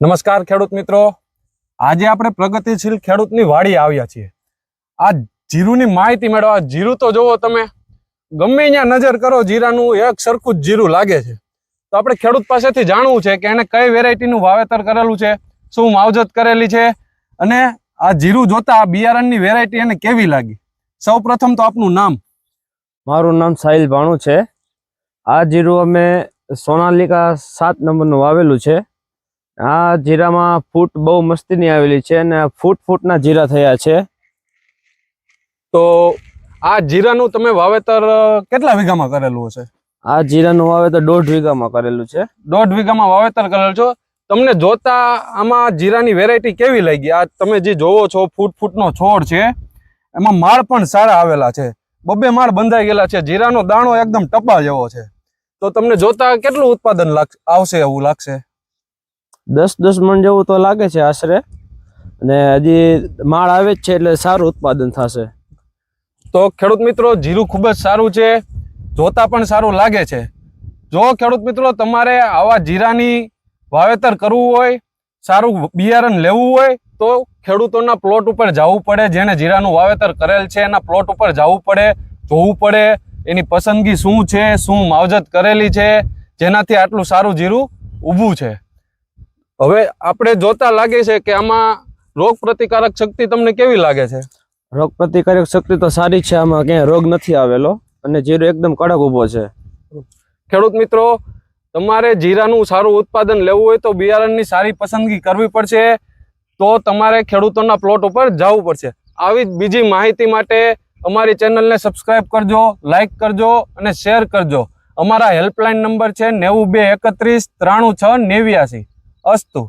નમસ્કાર ખેડૂત મિત્રો. આજે આપણે પ્રગતિશીલ ખેડૂતની વાડી આવ્યા છીએ. આ જીરુની માહિતી મેળવવા, જીરું તો જોવો તમે. ગમે ત્યાં નજર કરો, જીરાનું એક સરખું જ જીરું લાગે છે. તો આપણે ખેડૂત પાસેથી જાણવું છે કે એને કઈ વેરાયટીનું વાવેતર કરેલું છે, શું માવજત કરેલી છે, અને આ જીરું જોતા આ બિયારણની વેરાયટી એને કેવી લાગી? સૌ તો આપનું નામ. મારું નામ સાહિલ ભાણું છે. આ જીરું અમે સોનાલિકા સાત નંબરનું વાવેલું છે. આ જીરામાં ફૂટ બહુ મસ્તીની આવેલી છે અને ફૂટ ફૂટના જીરા થયા છે. તો આ જીરાનું તમે વાવેતર કેટલા વીઘામાં કરેલું હશે? આ જીરાનું વાવેતર દોઢ વીઘામાં કરેલું છે. દોઢ વીઘામાં વાવેતર કરેલું છો. તમને જોતા આમાં જીરાની વેરાયટી કેવી લાગી? આ તમે જે જોવો છો ફૂટ ફૂટનો છોડ છે એમાં માળ પણ સારા આવેલા છે. બબ્બે માળ બંધાઈ ગયેલા છે. જીરાનો દાણો એકદમ ટપા જેવો છે. તો તમને જોતા કેટલું ઉત્પાદન આવશે એવું લાગશે? દસ દસ મણ જેવું તો લાગે છે આશરે. અને હજી માળ આવે જ છે એટલે સારું ઉત્પાદન થશે. તો ખેડૂત મિત્રો, જીરું ખૂબ જ સારું છે. જોતા પણ સારું લાગે છે. જો ખેડૂત મિત્રો, તમારે આવા જીરાની વાવેતર કરવું હોય, સારું બિયારણ લેવું હોય, તો ખેડૂતોના પ્લોટ ઉપર જવું પડે. જેણે જીરાનું વાવેતર કરેલ છે, એના પ્લોટ ઉપર જવું પડે, જોવું પડે, એની પસંદગી શું છે, શું માવજત કરેલી છે, જેનાથી આટલું સારું જીરું ઊભું છે. હવે આપણે જોતા લાગે છે કે આમાં રોગ પ્રતિકારક શક્તિ તમને કેવી લાગે છે? રોગ પ્રતિકારક શક્તિ તો સારી છે આમાં ક્યાંય રોગ નથી આવેલો અને જીરો એકદમ કડક ઊભો છે. ખેડૂત મિત્રો તમારે જીરાનું સારું ઉત્પાદન લેવું હોય તો બિયારણની સારી પસંદગી કરવી પડશે તો તમારે ખેડૂતોના પ્લોટ ઉપર જવું પડશે. આવી જ બીજી માહિતી માટે અમારી ચેનલને સબસ્ક્રાઈબ કરજો લાઇક કરજો અને શેર કરજો. અમારા હેલ્પલાઇન નંબર છે નેવું બે એકત્રીસ ત્રાણું છ નેવ્યાસી. अस्तु